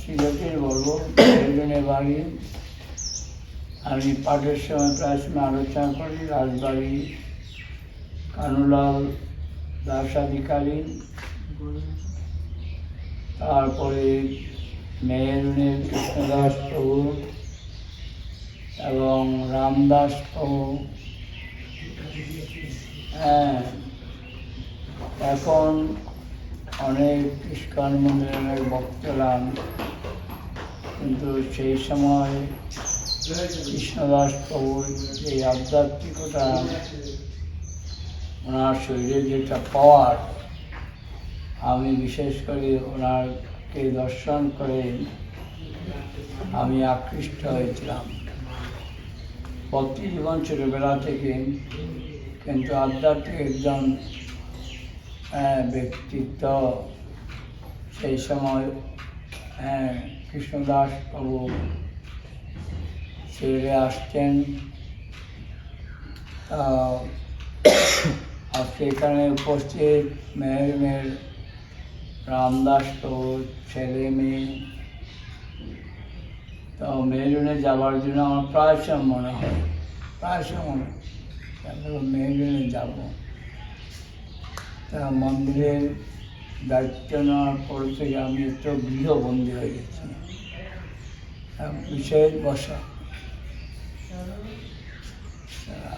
সিলেটের বলব একজনের বাড়ি। আমি পাঠের সময় প্রায় সময় আলোচনা করি, রাজবাড়ি, কানুলাল দাস আধিকারী তারপরে মেহেরুনের কৃষ্ণদাস প্রভু এবং রামদাস প্রভু। হ্যাঁ এখন অনেক ইস্কন মন্দিরের ভক্তরা কিন্তু সেই সময় কৃষ্ণদাস প্রভুর এই আধ্যাত্মিকতা, ওনার শরীরে যেটা পাওয়ার, আমি বিশেষ করে ওনারকে দর্শন করে আমি আকৃষ্ট হয়েছিলাম। ভক্তি জীবন ছোটোবেলা থেকে কিন্তু আধ্যাত্মিক একজন ব্যক্তিত্ব সেই সময় আহ, কৃষ্ণদাস প্রভু ছেড়ে আসতেন। তা আজকে এখানে উপস্থিত মেয়ের মেয়ের রামদাস প্রভু ছেলে মেয়ে। তো মেরুনে যাওয়ার জন্য আমার প্রায় সময় মনে হয় প্রায় সময় মনে হয় মেরুনে যাব? তা মন্দিরের দায়িত্ব নেওয়ার পর থেকে আমি একটু গৃহবন্দী হয়ে গেছি। বিশেষ বসা।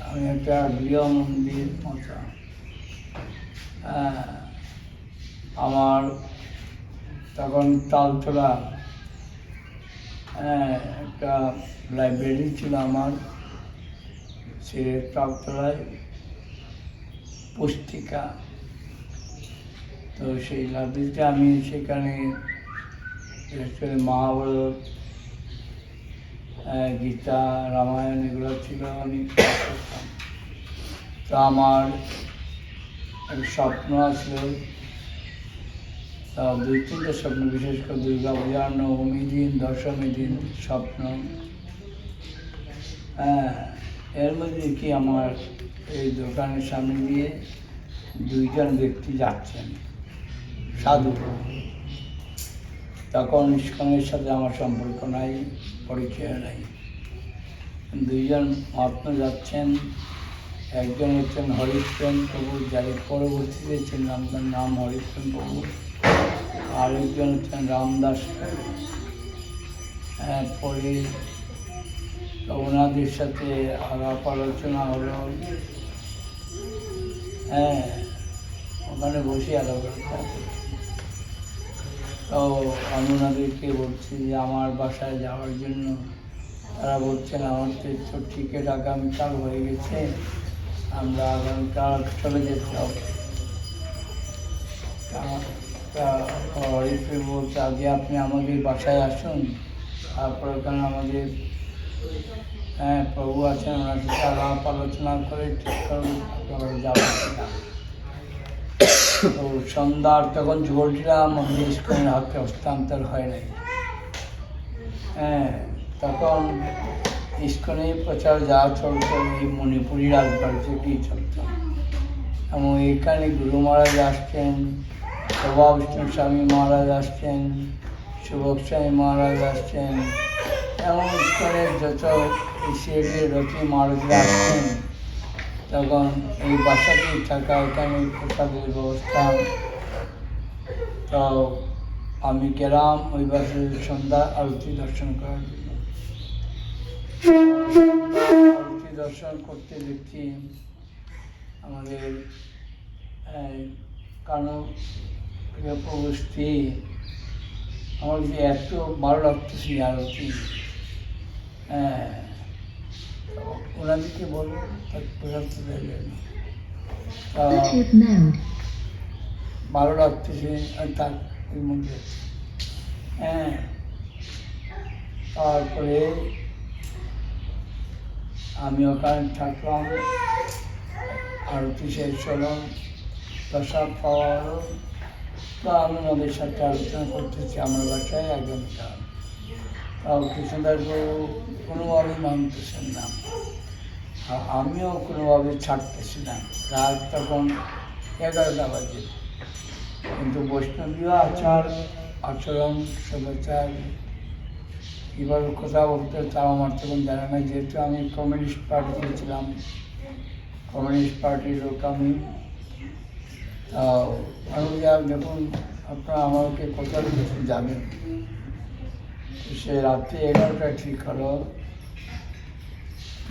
আমি একটা গৃহ মন্দির মতো আমার তখন তালতলা একটা লাইব্রেরি ছিল আমার। সে তালতলায় পুস্তিকা তো সেই লাইব্রেরিতে আমি সেখানে মহাভারত গীতা, রামায়ণ এগুলো ছিল আমি তো আমার স্বপ্ন আছে তা দুই তিনটে স্বপ্ন, বিশেষ করে দুর্গা পূজা নবমী দিন, দশমী দিন স্বপ্ন। হ্যাঁ এর মধ্যে কি আমার এই দোকানের সামনে দিয়ে দুইজন ব্যক্তি যাচ্ছেন? সাধু। তখন ইস্কনের সাথে আমার সম্পর্ক নাই, পরিচয় নাই। দুইজন মহাত্মা যাচ্ছেন, একজন হচ্ছেন হরিপ্রেম প্রভু যার পরবর্তীতে ছিলেন তার নাম হরিপ্রেম প্রভু। আরেকজন হচ্ছেন রামদাস। হ্যাঁ পরে ওনাদের সাথে আলাপ আলোচনা হলো। হ্যাঁ ওখানে বসে আলাপ আলোচনা। তো আমি ওনাদেরকে বলছি যে আমার বাসায় যাওয়ার জন্য। তারা বলছেন আমাদের তো টিকিট আগামীকাল হয়ে গেছে। আমরা আগামীকাল চলে যেতে হবে। বলছে, আগে আপনি আমাদের বাসায় আসুন। তারপর ওখানে আমাদের হ্যাঁ প্রভু আছেন, ওনার সাথে আলাপ আলোচনা করে ঠিক তারপরে যাব কিনা। তো সন্ধ্যার তখন ইস্কনের হাতে হস্তান্তর হয় নাই। হ্যাঁ তখন ইস্কনে প্রচার যা চলতো, এই মণিপুরি রাজবাড়ি থেকেই চলতো। এবং এখানে গুরু মহারাজ আসছেন প্রভা বিষ্ণু স্বামী মহারাজ আসছেন সুভক স্বামী মহারাজ আসছেন। এবং ইস্কনের যত সিএডি রথি মহারাজরা আসছেন তখন এই বাসাতেই থাকা এখানে প্রসাদের ব্যবস্থা। তো আমি গেলাম ওই বাসের সন্ধ্যা আরতি দর্শন করার জন্য। আরতি দর্শন করতে দেখছি আমাদের এই, কানো প্রিয় স্ত্রী আমার যে এত ভালো লাগতেছে আরতি। হ্যাঁ। ভালো লাগতেছে আর তার এর মধ্যে হ্যাঁ তারপরে আমি ওখানে থাকলাম আরতি শেষ হলো প্রসাদ পাওয়া হলো। তো আমি ওদের সাথে আলোচনা করতেছি আমার বাসায় আগামীকাল তাও কৃষ্ণদাস কোনোভাবেই মানতেছেন না। আর আমিও কোনোভাবে ছাড়তেছি না। রাত তখন এগারোটা বাজে। কিন্তু বৈষ্ণবীয় আচার, আচরণ, সদাচার কীভাবে কথা বলতে তাও আমার তখন জানা নাই। যেহেতু আমি কমিউনিস্ট পার্টিতে ছিলাম, কমিউনিস্ট পার্টির লোক আমি। তাও আমি যা যখন, আপনারা আমাকে কোথাও যাবেন সে রাত্রি এগারোটা ঠিক হলো,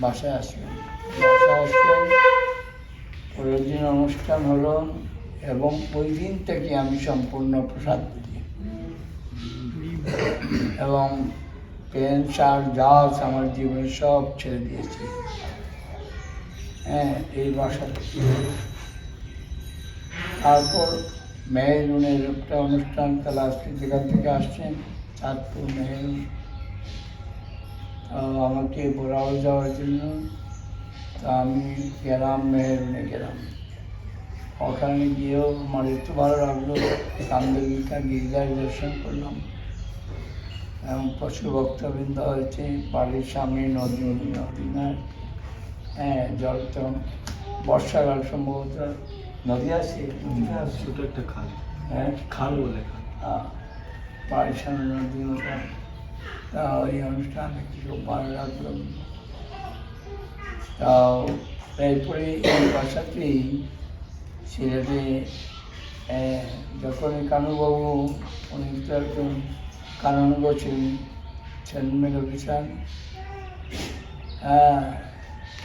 বাসায় আসলেন বাসায় পরের দিন অনুষ্ঠান হলো এবং ওই দিন থেকে আমি সম্পূর্ণ প্রসাদ দিই এবং পেন, শার্ট আছে আমার জীবনে সব ছেড়ে দিয়েছি। হ্যাঁ এই বাসা তারপর মেহেরুনের একটা অনুষ্ঠান, তাহলে আজকে যেখান থেকে আসছেন চাঁদপুর তো আমাকে বোরাও যাওয়ার জন্য তা আমি গেলাম মেহেরুনে গেলাম। ওখানে গিয়েও আমার এত ভালো লাগল কান্দবিকা গির্জার দর্শন করলাম। এবং পশু ভক্তবৃন্দ হয়েছে বাড়ির সামনে নদী নদী না হ্যাঁ জল তো বর্ষাকাল সম্ভবত। নদী আছে? ছোট একটা খাল। হ্যাঁ। খাল বলে খাল। আহ, বাড়ির সামনে নদী মতো তা ওই অনুষ্ঠানে খুব ভালো লাগল। তাও এরপরে এই বাসাতেই সিলেটে যখন কানুবাবু উনি তো একজন কানুনগ ছিলেন চেয়ারম্যান অফিসার হ্যাঁ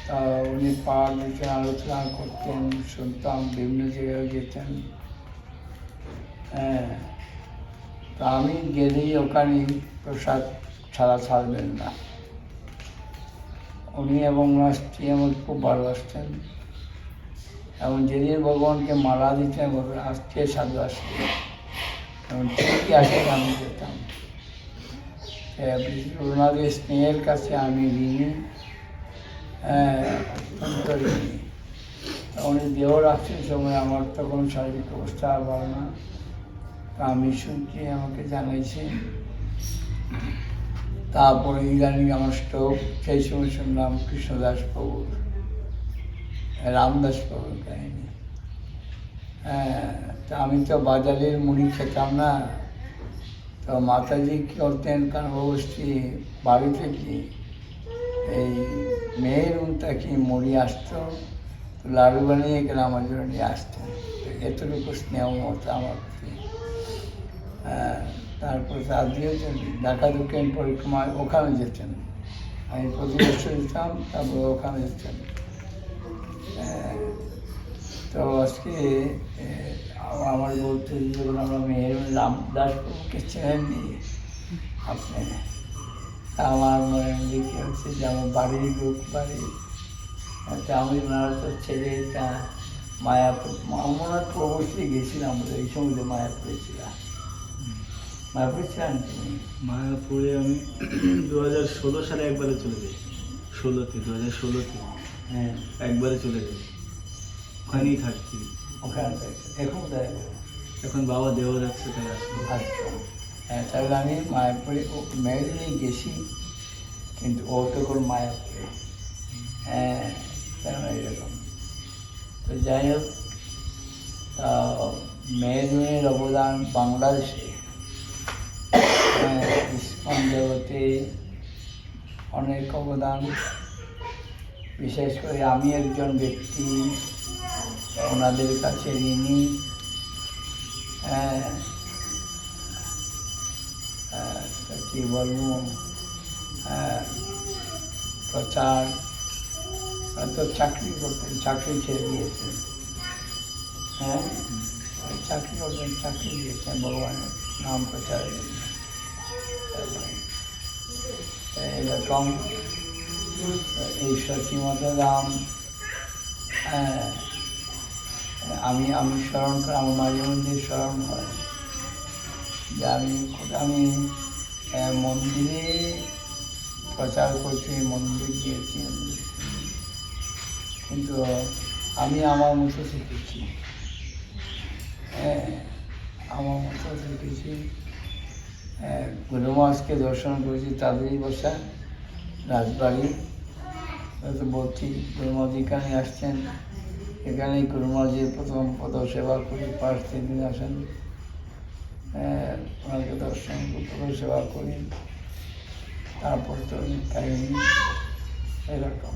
তা উনি পাঠ দিতেন আলোচনা করতেন, শুনতাম, বিভিন্ন জায়গায় যেতেন হ্যাঁ। তা আমি গেলেই ওখানে প্রসাদ ছাড়া ছাড়বেন না। উনি এবং ওনার স্ত্রী আমাকে খুব ভালোবাসতেন। এবং যেদিন ভগবানকে মালা দিতেন আজকে সাধু আসবে। এবং ঠিকই আসে আমি যেতাম। ওনাদের স্নেহের কাছে আমি ঋণী। হ্যাঁ, অত্যন্ত ঋণী। উনি দেহ রাখছেন সময় আমার তখন শারীরিক অবস্থা ভালো না। শুনছি আমাকে জানাইছে? তারপরে ইদানিং আমার স্টোভ সেই সময় শুনলাম কৃষ্ণদাস প্রভুর রামদাস প্রভুর কাহিনী। হ্যাঁ তা আমি তো বাজারের মুড়ি খেতাম না। তো মাতাজি কী করতেন? কারণ অবশ্যই বাড়ি থেকে এই মেয়ের উনটাকে মুড়ি আসতো? লাড়ু বানিয়ে গেলে আমার জন্য নিয়ে আসতেন। এতটুকু স্নেহ মতো আমার হ্যাঁ, তারপর আজকেও ঢাকা দক্ষিণ পরিক্রমায় ওখানে যেতেন। আমি প্রতি বছর যেতাম তারপর ওখানে যেতেন। হ্যাঁ, তো আজকে আমার বলতে যখন আমরা মেয়ের রামদাস প্রভুকে চেনেননি আপনি তা আমার মনে মনে কি হচ্ছে যে আমার বাড়ির লোক বাড়ি আমি ওনারা তো ছেলে তা মায়াপুর আমরা অবশ্যই গেছিলাম বোধহয় এই সময় মায়াপুরে ছিলাম। মায়াপুরে মায়াপুরে আমি দু হাজার ষোলো সালে একবারে চলে যাই ষোলোতে দু হাজার ষোলোতে। হ্যাঁ একবারে চলে যাই ওখানেই থাকছি। ওখানে এখন এখন বাবা দেহ যাচ্ছে তাই আচ্ছা। হ্যাঁ তাহলে আমি মায়াপুরে ও মেয়ের নিয়ে গেছি কিন্তু ও তখন মায়াপুরে। হ্যাঁ এরকম? তো যাই হোক তা অবদান বাংলাদেশে। জগতে অনেক অবদান। বিশেষ করে আমি একজন ব্যক্তি ওনাদের কাছে ঋণী। হ্যাঁ হ্যাঁ, কী বলব? হ্যাঁ, প্রচার তো চাকরি করতেন চাকরি ছেড়ে দিয়েছেন। হ্যাঁ চাকরি করতেন চাকরি দিয়েছেন ভগবানের নাম প্রচারের জন্য এরকম, এই সচিমত রাম হ্যাঁ আমি আমি স্মরণ করে, আমার মাঝে মধ্যে স্মরণ হয় যে আমি আমি মন্দিরে প্রচার করছি, মন্দিরে গিয়েছি কিন্তু আমি আমার মতো শিখেছি। হ্যাঁ আমার মতো শিখেছি। গুরুমাসকে দর্শন করেছি, তাদেরই বসা, রাজবাড়ি। হয়তো বলছি গুরুমাজ এখানে আসছেন। এখানেই গুরুমাজির প্রথম পদ সেবা করি, পাঁচ তিন দিন আসেন ওনাকে দর্শন সেবা করি। তারপর তো কাহিনী, এরকম।